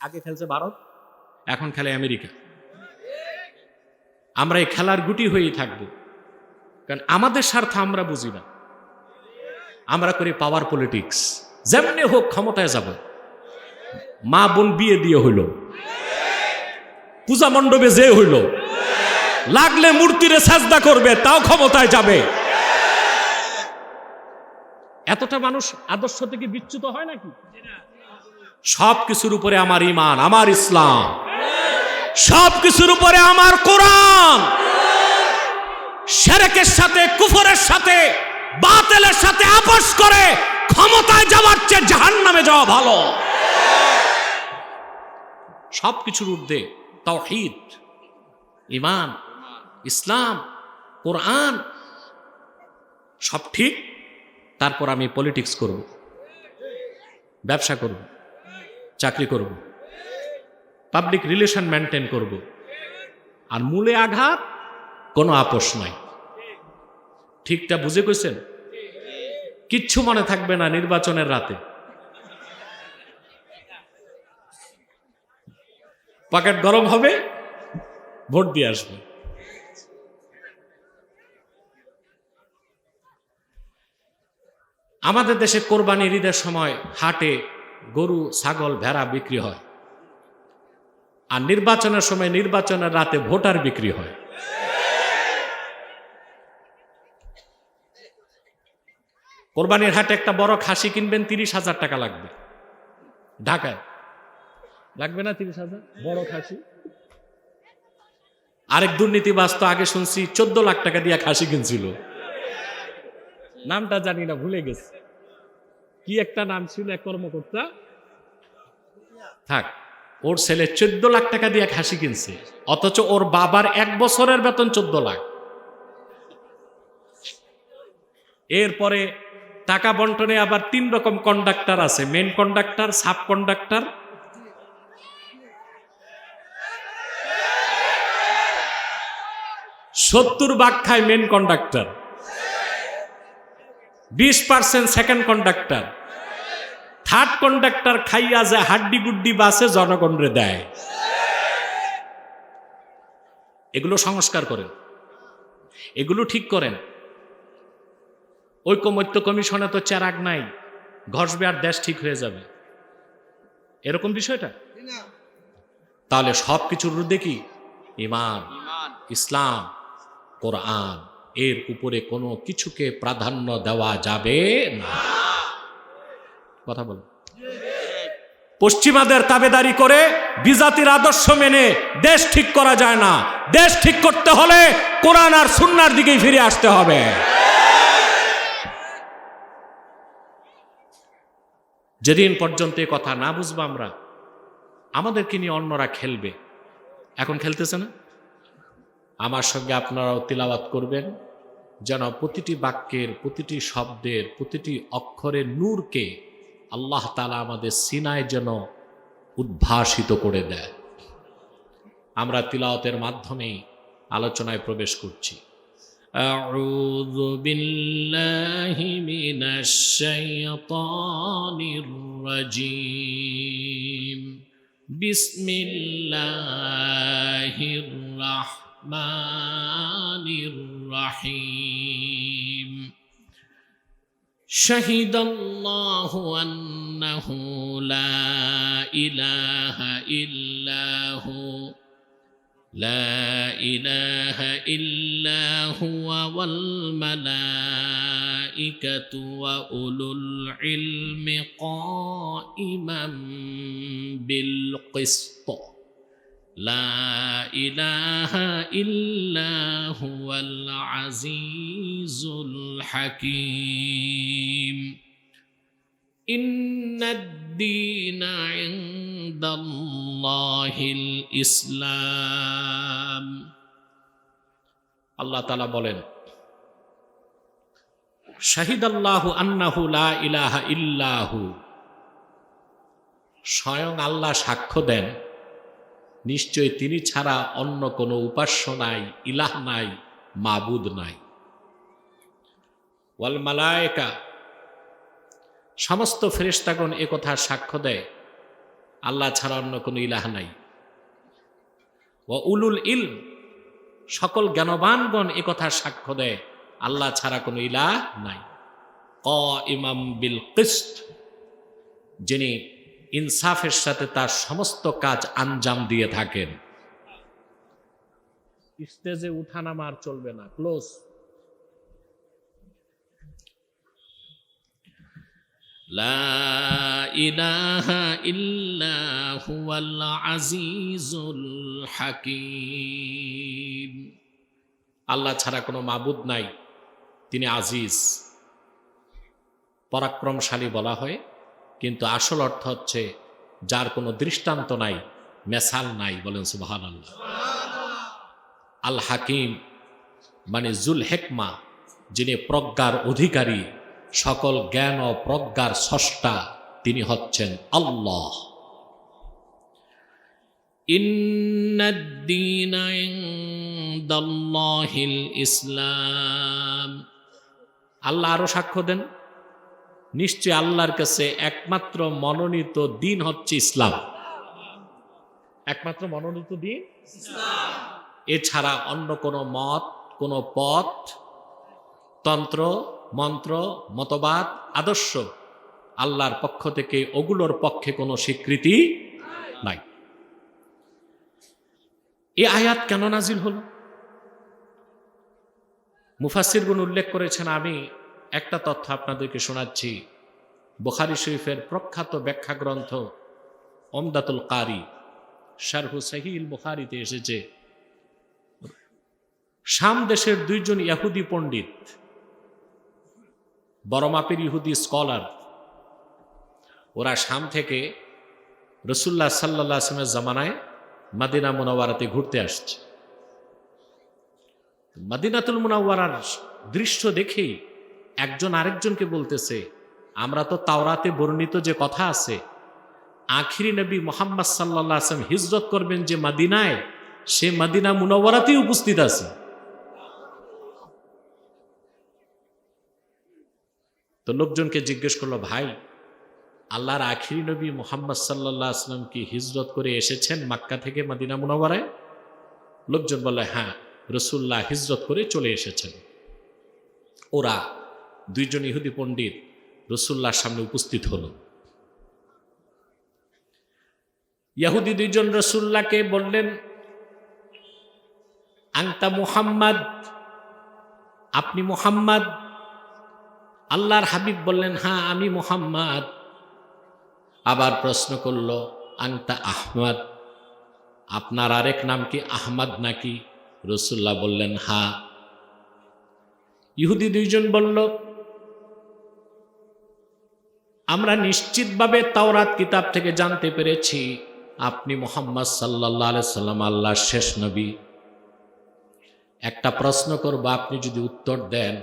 আগে খেলছে ভারত? এখন খেলে আমেরিকা। আমরা এই খেলার গুটি হয়েই থাকব। কারণ আমাদের স্বার্থ আমরা বুঝি না। আমরা করি পাওয়ার পলিটিক্স যেমনি হোক ক্ষমতায় যাব। মা বোন বিয়ে দিয়ে হইল। পূজা মণ্ডপে যে হইল। লাগলে মূর্তিরে সাজদা করবে, তাও ক্ষমতায় যাবে। এতটা মানুষ আদর্শ থেকে বিচ্যুত হয় নাকি? সব কিছুর উপরে আমার ইমান আমার ইসলাম। সব কিছুর উপরে আমার কোরআন। সেরেকের সাথে, কুফরের সাথে, বাতেলের সাথে আপোষ করে ক্ষমতায় যাওয়ার চেয়ে জাহান নামে যাওয়া ভালো। সব কিছুর ঊর্ধ্বে তাওহীদ ইমান ইসলাম, কোরআন, সব ঠিক। তারপর আমি পলিটিক্স করব, ব্যবসা করব। চাকরি করব। পাবলিক রিলেশন মেনটেন করব। আর মূলে আঘাত কোনো আপোষ নাই। ঠিকটা বুঝে কইছেন? কিচ্ছু মনে থাকবে না নির্বাচনের রাতে। পকেট গরম হবে, ভোট দিয়ে আসবে। আমাদের দেশে কোরবানির ঈদের সময় হাটে গরু, ছাগল, ভেড়া বিক্রি হয়। আর নির্বাচনের সময় নির্বাচনের রাতে ভোটার বিক্রি হয়। কোরবানির হাটে একটা বড় খাসি কিনবেন, তিরিশ হাজার টাকা লাগবে। ঢাকায়। লাগবে না তিরিশ হাজার? বড় খাসি। আরেক দুর্নীতিবাজ তো আগে শুনছি, চোদ্দ লাখ টাকা দিয়ে খাসি কিনছিল। নামটা জানি না, ভুলে গেছে। কি একটা নাম ছিল এক কর্মকর্তা? থাক, ওর ছেলে চোদ্দ লাখ টাকা দিয়ে খাসি কিনছে, অথচ ওর বাবার এক বছরের বেতন চোদ্দ লাখ। এরপরে টাকা বন্টনে আবার তিন রকম কন্ডাক্টর আছে মেন কন্ডাক্টর সাব কন্ডাক্টর সত্তর ভাগ খায় মেন কন্ডাক্টর বিশ percent second conductor third conductor খাইয়া যায় হাড্ডি গুড্ডি বাসে জনগণরে দেয়। এগুলো সংস্কার করেন। এগুলো ঠিক করেন। ঐকমত্য কমিশনে তো চেরাগ নাই। ঘষবে আর দেশ ঠিক হয়ে যাবে। এরকম বিষয়টা? তাহলে সব কিছুর ঊর্ধ্বে কি ইমান। ইসলাম কোরআন। এর উপরে কোনো কিছুকে প্রাধান্য দেওয়া যাবে না। কথা বল। পশ্চিমাদের তাবেদারি করে বিজাতির আদর্শ মেনে দেশ ঠিক করা যায় না। দেশ ঠিক করতে হলে কোরআন আর সুন্নার দিকেই ফিরে আসতে হবে। যেদিন পর্যন্ত এ কথা না বুঝব আমরা, আমাদেরকে নিয়ে অন্যরা খেলবে। এখন খেলতেছে না? আমার সঙ্গে আপনারাও তিলাওয়াত করবেন। যেন প্রতিটি বাক্যের, প্রতিটি শব্দের, প্রতিটি অক্ষরের নূরকে আল্লাহ তালা আমাদের সিনায় যেন উদ্ভাসিত করে দেয় আমরা তিলাওয়াতের মাধ্যমেই আলোচনায় প্রবেশ করছি أعوذ بالله من الشيطان الرجيم بسم الله الرحمن الرحيم شهد الله أنه لا إله إلا هو لا إله إلا هو والملائكة وأولو العلم قائما بالقسط لا إله إلا هو العزيز الحكيم إن الدين عند الله الإسلام আল্লাহ তালা বলেন শাহিদ আল্লাহু আন্নাহু লা ইলাহা ইল্লাহু স্বয়ং আল্লাহ সাক্ষ্য দেন নিশ্চয় তিনি ছাড়া অন্য কোনো উপাস্য নাই, ইলাহ নাই, মাবুদ নাই। ওয়াল মালায়কা, সমস্ত ফেরেশতাগণ এ কথা সাক্ষ্য দেয়, আল্লাহ ছাড়া অন্য কোনো ইলাহ নাই। ও উলুল ইলম, সকল জ্ঞানবানগণ কথা সাক্ষ্য দেয়, আল্লাহ ছাড়া কোনো ইলাহ নাই। ক ইমাম বিল কিস্ট যিনি ইনসাফের সাথে তার সমস্ত কাজ আঞ্জাম দিয়ে থাকেন স্টেজে উঠানামা আর চলবে না ক্লোজ لا إله إلا هو العزيز الحكيم আল্লাহ ছাড়া কোনো মাবুদ নাই তিনি আজিজ পরাক্রমশালী বলা হয় কিন্তু আসল অর্থ হচ্ছে, যার কোনো দৃষ্টান্ত নাই মেসাল নাই বলেন সুবাহান আল্লাহ আল হাকিম মানে জুল হেকমা, যিনি প্রজ্ঞার অধিকারী, সকল জ্ঞান ও প্রজ্ঞার স্রষ্টা, তিনি হচ্ছেন আল্লাহ। আল্লাহ আরও সাক্ষ্য দেন। নিশ্চয় আল্লাহর কাছে একমাত্র মনোনীত দিন হচ্ছে ইসলাম। একমাত্র মনোনীত দিন? এছাড়া অন্য কোনো মত, কোনো পথ, তন্ত্র, মন্ত্র, মতবাদ, আদর্শ আল্লাহর পক্ষ থেকে ওগুলোর পক্ষে কোনো স্বীকৃতি নাই। এ আয়াত কেন নাজিল হল? মুফাসিরগুন উল্লেখ করেছেন আমি একটা তথ্য আপনাদেরকে শোনাচ্ছি। বুখারি শরীফের প্রখ্যাত ব্যাখ্যা গ্রন্থ অমদাতুল কারি শারহু সাহিল বুখারিতে এসেছে। শাম দেশের দুইজন ইয়াহুদি পণ্ডিত বড় মাপের ইহুদি স্কলার, ওরা শাম থেকে রসুল্লাহ সাল্লা আসলামের জামানায় মাদিনা মুনাওয়ারাতে ঘুরতে আসছে। মাদিনাতুল মুনাওয়ারার দৃশ্য দেখেই একজন আরেকজনকে বলতেছে, আমরা তো তাওরাতে বর্ণিত যে কথা আছে, আখিরি নবী মোহাম্মদ সাল্লাহ আসলাম হিজরত করবেন যে মাদিনায়, সে মাদিনা মুনাওয়ারাতেই উপস্থিত আছে। তো লোকজনকে জিজ্ঞেস করল, ভাই, আল্লাহর আখিরি নবী মোহাম্মদ সাল্লাহ আসলাম কি হিজরত করে এসেছেন মাক্কা থেকে মাদিনা মুনাওয়ারায়? লোকজন বলে হ্যাঁ রসুল্লাহ হিজরত করে চলে এসেছেন। ওরা দুইজন ইহুদি পণ্ডিত রসুল্লাহর সামনে উপস্থিত হল। ইয়াহুদি দুইজন রসুল্লাহকে বললেন আংতা মুহাম্মদ? আপনি মুহাম্মদ? আল্লাহর হাবিব বললেন হ্যাঁ আমি মুহাম্মদ। আবার প্রশ্ন করল আংতা আহমদ? আপনার আরেক নাম কি আহমদ নাকি? রসুল্লাহ বললেন হা ইহুদি দুইজন বলল আমরা নিশ্চিতভাবে তাওরাত কিতাব থেকে জানতে পেরেছি, আপনি মোহাম্মদ সাল্লাহ সাল্লাম আল্লাহর শেষ নবী। একটা প্রশ্ন করব, আপনি যদি উত্তর দেন,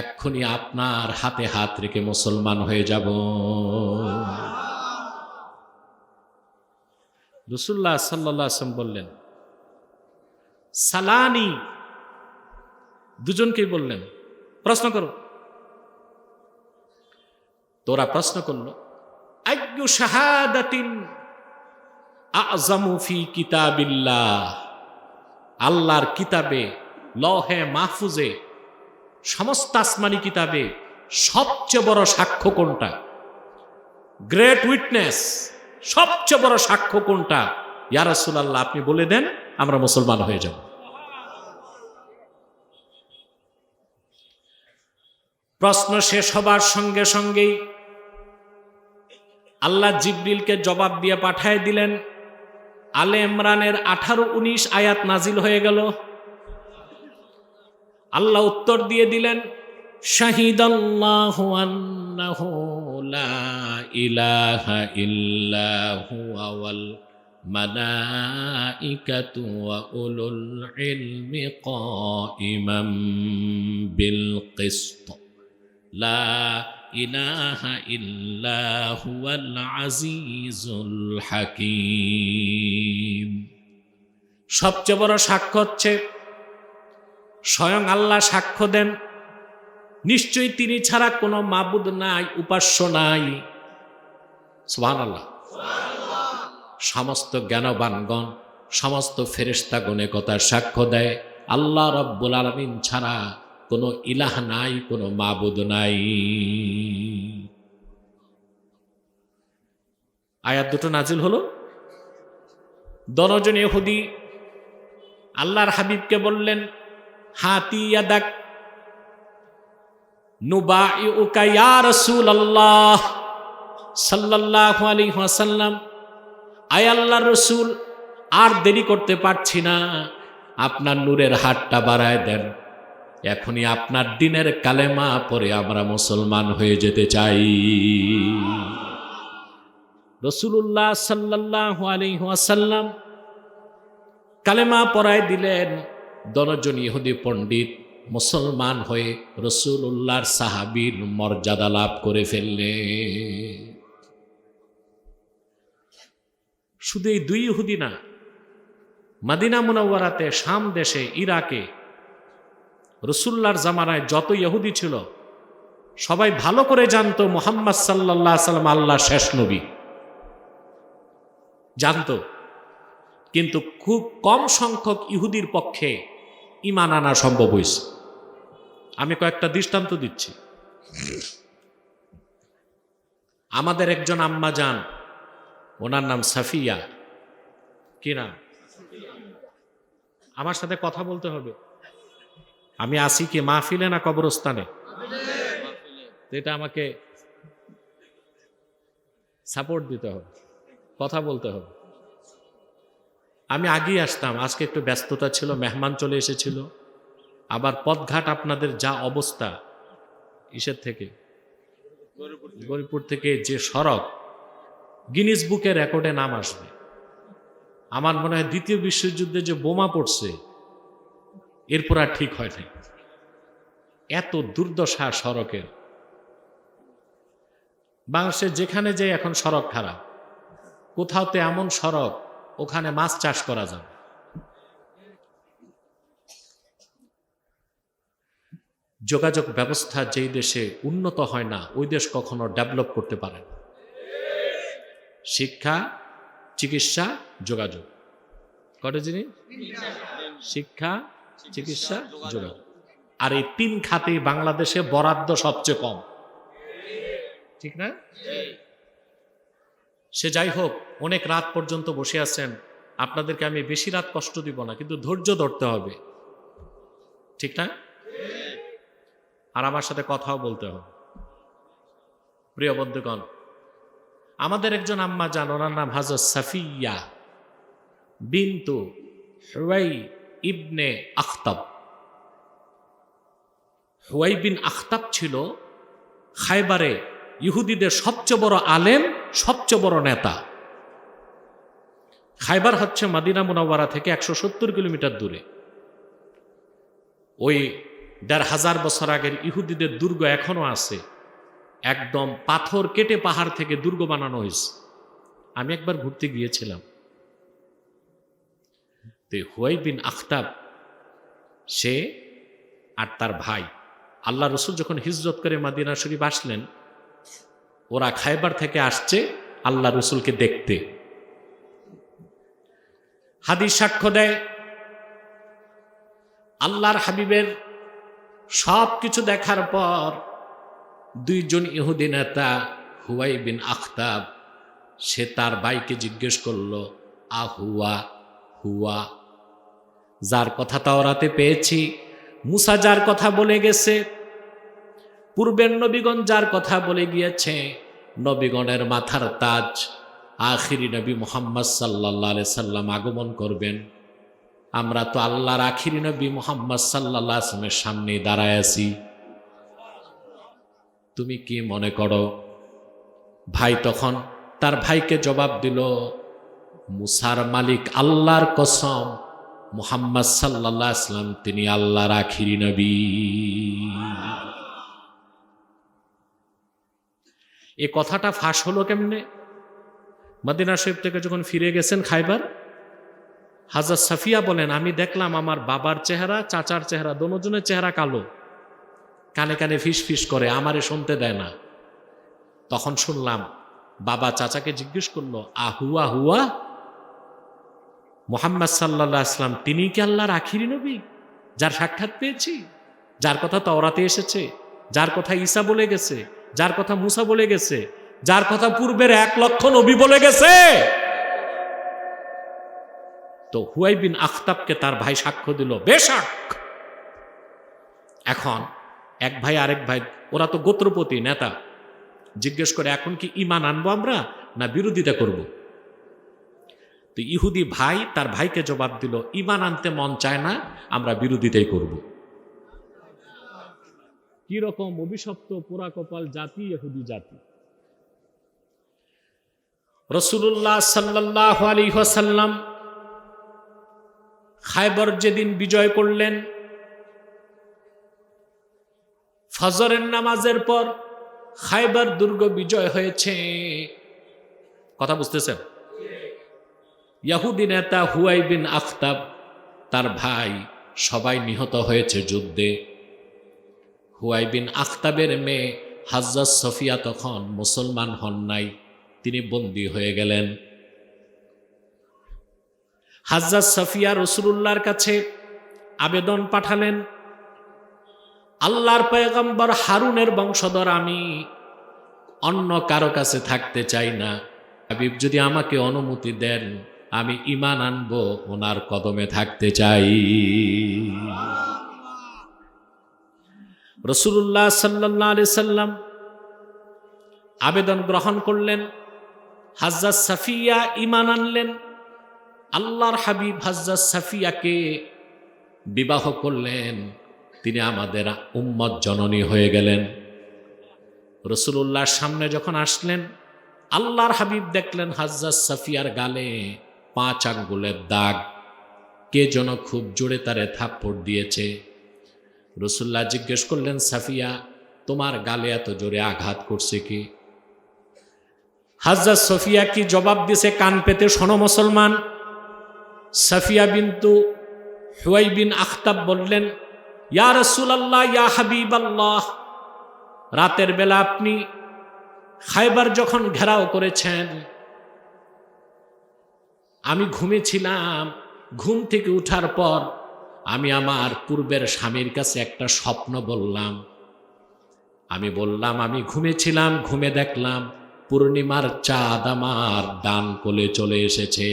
এক্ষুনি আপনার হাতে হাত রেখে মুসলমান হয়ে যাব। রসুল্লাহ সাল্লাম বললেন, সালানি। দুজনকেই বললেন, প্রশ্ন করো। তোরা প্রশ্ন করল আল্লাহর কিতাবে, লহে মাহফুজে, সমস্ত আসমানি কিতাবে সবচেয়ে বড় সাক্ষ্য কোনটা? গ্রেট উইটনেস, সবচেয়ে বড় সাক্ষ্য কোনটা? ইয়ারাসুল্লাহ আপনি বলে দেন, আমরা মুসলমান হয়ে যাব। প্রশ্ন শেষ হবার সঙ্গে সঙ্গেই আল্লাহ জিব্রিলকে জবাব দিয়ে পাঠায় দিলেন, আলে ইমরানের আঠারো উনিশ আয়াত নাজিল হয়ে গেল। আল্লাহ উত্তর দিয়ে দিলেন শাহিদ আল্লাহ ইলাহা ইল্লাহু ইলাহা ইল্লা হুয়াল হাকিম। সবচেয়ে বড় সাক্ষ্য হচ্ছে, স্বয়ং আল্লাহ সাক্ষ্য দেন। নিশ্চয়ই তিনি ছাড়া কোনো মাবুদ নাই, উপাস্য নাই। সোহান আল্লাহ সমস্ত জ্ঞানবানগণ, সমস্ত ফেরেস্তা গণে কথার সাক্ষ্য দেয়। আল্লাহ রব্বুল আলমিন ছাড়া কোনো ইলাহ নাই, কোনো মাবুদ নাই। আয়াত দুটো নাজিল হলো। দনজন ইহুদি আল্লাহর হাবিবকে বললেন, হাতি ইয়াদাক ইয়া আল্লাহর রসুল, আর দেরি করতে পারছি না। আপনার নূরের হাতটা বাড়ায় দেন। এখনই আপনার দিনের কালেমা পরে আমরা মুসলমান হয়ে যেতে চাই। রসুল্লাহ সাল্লাহ আলহাসাল্লাম কালেমা পরায় দিলেন দনজন ইহুদি পণ্ডিত মুসলমান হয়ে রসুল উল্লাহর সাহাবীর মর্যাদা লাভ করে ফেললে শুধু এই দুই ইহুদি না, মাদিনা মুনাওয়ারাতে, শাম দেশে, ইরাকে রসুল্লার জামানায় যত ইহুদি ছিল, সবাই ভালো করে জানতো মোহাম্মদ সাল্লাহ সাল্লাম আল্লাহ শেষ নবী। জানতো। কিন্তু খুব কম সংখ্যক ইহুদির পক্ষে ইমান আনা সম্ভব হয়েছে। আমি কয়েকটা দৃষ্টান্ত দিচ্ছি। আমাদের একজন আম্মা যান, ওনার নাম সাফিয়া। কি নাম? আমার সাথে কথা বলতে হবে। আমি আসি কি মাহফিলে না কবরস্থানে? এটা আমাকে সাপোর্ট দিতে হবে, কথা বলতে হবে। আমি আগেই আসতাম, আজকে একটু ব্যস্ততা ছিল, মেহমান চলে এসেছিল। আবার পথঘাট আপনাদের যা অবস্থা, ইসের থেকে গরিপুর থেকে যে সড়ক গিনিস বুকে রেকর্ডে নাম আসবে। আমার মনে হয় দ্বিতীয় বিশ্বযুদ্ধে যে বোমা পড়ছে এরপর আর ঠিক হয় নাই। এত দুর্দশা সড়কের। বাংলাদেশের যেখানে যে এখন সড়ক খারাপ, কোথাও তো এমন সড়ক, ওখানে মাছ চাষ করা যাবে। যোগাযোগ ব্যবস্থা যেই দেশে উন্নত হয় না, ওই দেশ কখনো ডেভেলপ করতে পারে না। শিক্ষা, চিকিৎসা, যোগাযোগ। কটা জিনিস? শিক্ষা চিকিৎসা যোগাযোগ। আর এই তিন খাতে বাংলাদেশে বরাদ্দ সবচেয়ে কম। ঠিক না? সে যাই হোক অনেক রাত পর্যন্ত বসে আছেন। আপনাদেরকে আমি বেশি রাত কষ্ট দিব না কিন্তু ধৈর্য ধরতে হবে। ঠিক না? আর আমার সাথে কথাও বলতে হবে। প্রিয় বন্ধুগণ আমাদের একজন আম্মা যান ওনার নাম হাজর সাফিয়া বিন্তু হুয়াই ইবনে আখতাব। হুয়াই বিন আখতাব ছিল খাইবারে ইহুদিদের সবচেয়ে বড় আলেম, সবচেয়ে বড় নেতা। খাইবার হচ্ছে মাদিনা মুনাওয়ারা থেকে একশো সত্তর কিলোমিটার দূরে। ওই দেড় হাজার বছর আগের ইহুদিদের দুর্গ এখনও আছে। একদম পাথর কেটে পাহাড় থেকে দুর্গ বানানো হয়েছে। আমি একবার ঘুরতে গিয়েছিলাম। তো হুয়াই বিন আখতাব, সে আর তার ভাই। আল্লাহ রসুল যখন হিজরত করে মাদিনা শরীফ আসলেন, ওরা খাইবার থেকে আসছে আল্লাহ রসুলকে দেখতে। হাদিস সাক্ষ্য দেয়, আল্লাহর হাবিবের সব কিছু দেখার পর দুইজন ইহুদি নেতা, হুয়াই বিন আখতাব, সে তার ভাইকে জিজ্ঞেস করল, আহুয়া, হুয়া? যার কথা তাওরাতে পেয়েছি, মুসা যার কথা বলে গেছে, পূর্বের নবীগণ যার কথা বলে গিয়েছে, নবীগণের মাথার তাজ আখিরি নবী মোহাম্মদ সাল্লাহ সাল্লাম আগমন করবেন। আমরা তো আল্লাহর আখিরি নবী মোহাম্মদ সাল্লাহ সামনে দাঁড়ায় আছি। তুমি কি মনে করো, ভাই তখন তার ভাইকে জবাব দিল, মুসার মালিক আল্লাহর কসম মুহাম্মদ সাল্লাহ আসলাম তিনি আল্লাহর আখিরি নবী। এ কথাটা ফাঁস হলো কেমনে? মদিনা শরীফ থেকে যখন ফিরে গেছেন খাইবার হাজার সাফিয়া বলেন, আমি দেখলাম আমার বাবার চেহারা, চাচার চেহারা, দোনোজনের চেহারা কালো। কানে কানে ফিস ফিস করে, আমারে শুনতে দেয় না। তখন শুনলাম বাবা চাচাকে জিজ্ঞেস করল, আহুয়া, হুয়া? মোহাম্মদ সাল্লাহ আসলাম তিনি কি আল্লাহর আখিরি নবী? যার সাক্ষাৎ পেয়েছি, যার কথা তওরাতে এসেছে, যার কথা ঈসা বলে গেছে, যার কথা মুসা বলে গেছে, যার কথা পূর্বের এক লক্ষ নবী বলে গেছে। তো হুয়াই বিন আখতাবকে তার ভাই সাক্ষ্য দিল, বেশাক। এখন এক ভাই আরেক ভাই, ওরা তো গোত্রপতি, নেতা। জিজ্ঞেস করে, এখন কি ইমান আনব আমরা, না বিরোধিতা করব? তো ইহুদি ভাই তার ভাইকে জবাব দিল ইমান আনতে মন চায় না আমরা বিরোধিতাই করব। কি রকম অভিশপ্ত পোড়া কপাল জাতি ইহুদি জাতি? রসুল্লাহ সাল্লাহ আলী ওয়াসাল্লাম খায়বর যেদিন বিজয় করলেন ফজরের নামাজের পর খাইবার দুর্গ বিজয় হয়েছে। কথা বুঝতেছেন? ইয়াহুদি নেতা হুয়াই বিন আখতাব, তার ভাই সবাই নিহত হয়েছে যুদ্ধে। হুয়াই বিন আখতাবের মেয়ে হাজ্জাজ সফিয়া তখন মুসলমান হন নাই, তিনি বন্দী হয়ে গেলেন। হাজ্জাজ সফিয়া রসুল্লাহর কাছে আবেদন পাঠালেন, আল্লাহর পয়গম্বর হারুনের বংশধর আমি অন্য কারও কাছে থাকতে চাই না। হাবিব, যদি আমাকে অনুমতি দেন আমি ইমান আনব, ওনার কদমে থাকতে চাই। রসুল্লাহ সাল্লাহ সাল্লাম আবেদন গ্রহণ করলেন, হাজ্জাজ সাফিয়া ইমান আনলেন। আল্লাহর হাবিব হাজ্জাজ সাফিয়াকে বিবাহ করলেন, তিনি আমাদের উম্মত জননী হয়ে গেলেন। রসুল্লাহর সামনে যখন আসলেন, আল্লাহর হাবিব দেখলেন হাজ্জাজ সাফিয়ার গালে পাঁচ আঙ্গুলের দাগ। কে যেন খুব জোরে তারে থাপ্পড় দিয়েছে। রসুল্লাহ জিজ্ঞেস করলেন, সাফিয়া, তোমার গালে এত জোরে আঘাত করছে কি? হাজ্জাজ সফিয়া কি জবাব দিছে কান পেতে? শোনো মুসলমান। সাফিয়া বিন্তু হুয়াই বিন আখতাব বললেন, ইয়া রসুল আল্লাহ ইয়া হাবিব আল্লাহ রাতের বেলা আপনি খাইবার যখন ঘেরাও করেছেন আমি ঘুমেছিলাম। ঘুম থেকে উঠার পর আমি আমার পূর্বের স্বামীর কাছে একটা স্বপ্ন বললাম। আমি বললাম, আমি ঘুমেছিলাম, ঘুমে দেখলাম পূর্ণিমার চাঁদ আমার ডান কোলে চলে এসেছে।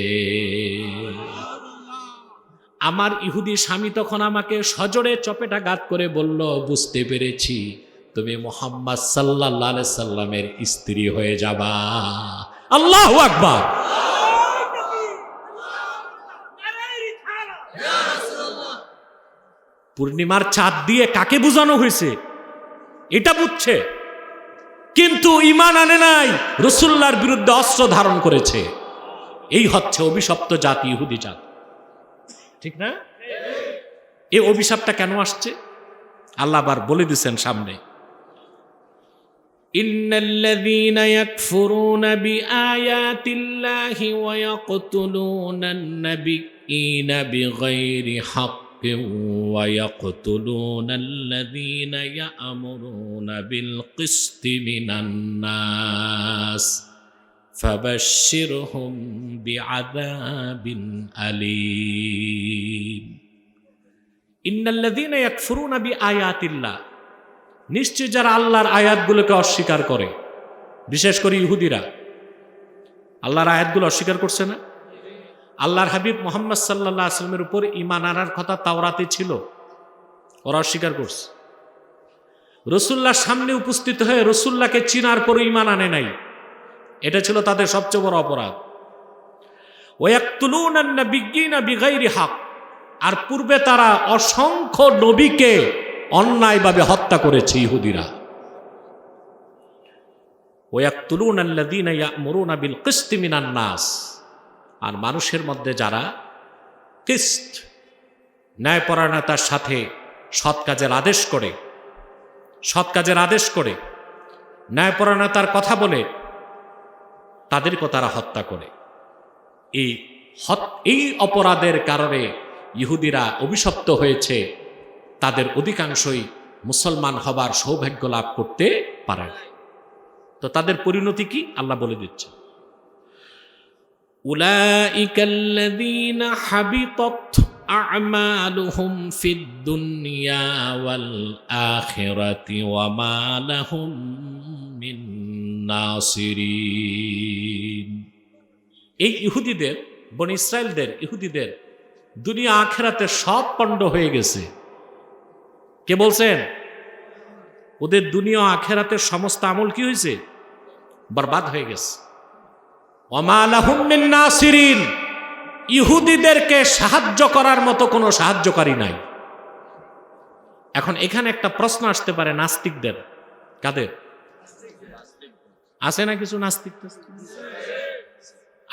আমার ইহুদি স্বামী তখন আমাকে সজোরে চপেটাঘাত করে বলল, বুঝতে পেরেছি, তুমি মোহাম্মদ সাল্লাহ সাল্লামের স্ত্রী হয়ে যাবা। আল্লাহ আকবার। পূর্ণিমার চাঁদ দিয়ে কাকে বোঝানো হয়েছে এটা বুঝছে কিন্তু ইমান আনে নাই রসুল্লার বিরুদ্ধে অস্ত্র ধারণ করেছে এই হচ্ছে অভিশপ্ত জাতি ইহুদি জাতি ঠিক না এই অভিশাপটা কেন আসছে আল্লাহ আবার বলে দিচ্ছেন সামনে إن الذين يكفرون بآيات الله ويقتلون النبيين بغير حق ويقتلون الذين يأمرون بالقسط من الناس فبشرهم بعذاب أليم إن الذين يكفرون بآيات الله নিশ্চয় যারা আল্লাহর আয়াতগুলোকে অস্বীকার করে বিশেষ করে ইহুদিরা আল্লাহর আয়াতগুলো অস্বীকার করছে না আল্লাহর হাবিব মোহাম্মদ সাল্লাহ আসলামের উপর ইমান আনার কথা তাওরাতে ছিল। ওরা অস্বীকার করছে। রসুল্লাহর সামনে উপস্থিত হয়ে রসুল্লাহকে চিনার পর ইমান আনে নাই। এটা ছিল তাদের সবচেয়ে বড় অপরাধ। হক। আর পূর্বে তারা অসংখ্য নবীকে অন্যায়ভাবে হত্যা করেছে ইহুদিরা। ওয়াক্তুলুন আল্লাযীনা ইয়া'মুরুনা বিল কিসতি নাস। আর মানুষের মধ্যে যারা কিস্ত ন্যায়পরায়ণতার সাথে সৎ কাজের আদেশ করে, সৎ কাজের আদেশ করে ন্যায়পরায়ণতার কথা বলে তাদেরকে তারা হত্যা করে। এই এই অপরাধের কারণে ইহুদিরা অভিশপ্ত হয়েছে, তাদের অধিকাংশই মুসলমান হবার সৌভাগ্য লাভ করতে পারে না তো তাদের পরিণতি কি? আল্লাহ বলে দিচ্ছে أولئك الذين حبطت أعمالهم في الدنيا والآخرة وما لهم من নাসিরিন এই ইহুদিদের বন ইসরায়েলদের ইহুদিদের দুনিয়া আখেরাতে সব পণ্ড হয়ে গেছে কে বলছেন ওদের দুনিয়া আখেরাতের সমস্ত আমল কি হয়েছে বরবাদ হয়ে গেছে নাসিরিন। ইহুদিদেরকে সাহায্য করার মতো কোনো সাহায্যকারী নাই। এখন এখানে একটা প্রশ্ন আসতে পারে নাস্তিকদের। কাদের? আছে না কিছু নাস্তিক?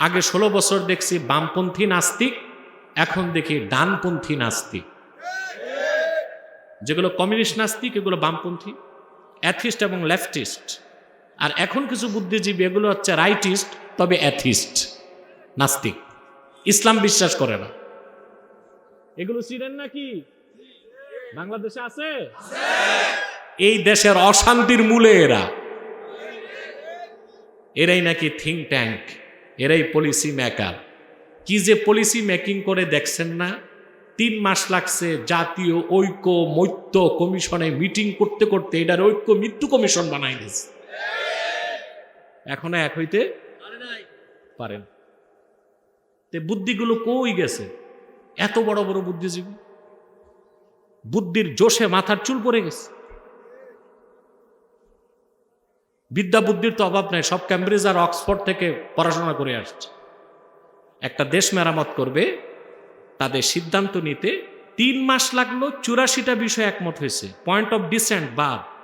আগে ষোলো বছর দেখছি বামপন্থী নাস্তিক, এখন দেখি ডানপন্থী নাস্তিক। যেগুলো কমিউনিস্ট নাস্তিক, এগুলো বামপন্থী, অ্যাথিস্ট এবং লেফটিস্ট। আর এখন কিছু বুদ্ধিজীবী, এগুলো হচ্ছে রাইটিস্ট তবে অ্যাথিস্ট নাস্তিক। ইসলাম বিশ্বাস করে না। এগুলো ছিলেন নাকি? বাংলাদেশে আছে? এই দেশের অশান্তির মূলে এরা। এরাই নাকি থিঙ্ক ট্যাঙ্ক এরাই পলিসি মেকার কি যে পলিসি মেকিং করে দেখছেন না? তিন মাস লাগছে জাতীয় ঐক্য মৈত্য কমিশনে মিটিং করতে করতে এটার ঐক্য মৃত্যু কমিশন বানাই দিয়েছে। এখনও এক হইতে পারেন। তে বুদ্ধিগুলো কই গেছে? এত বড় বড় বুদ্ধিজীবী। বুদ্ধির জোশে মাথার চুল পড়ে গেছে। বিদ্যা বুদ্ধির তো অভাব নাই, সব ক্যামব্রিজ আর অক্সফোর্ড থেকে পড়াশোনা করে আসছে। একটা দেশ মেরামত করবে, তাদের সিদ্ধান্ত নিতে তিন মাস লাগল, চুরাশিটা বিষয় একমত হয়েছে। পয়েন্ট অফ ডিসেন্ট বাদ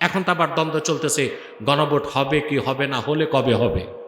এখন তো আবার দ্বন্দ্ব চলতেছে। গণভোট হবে কি হবে না হলে কবে হবে?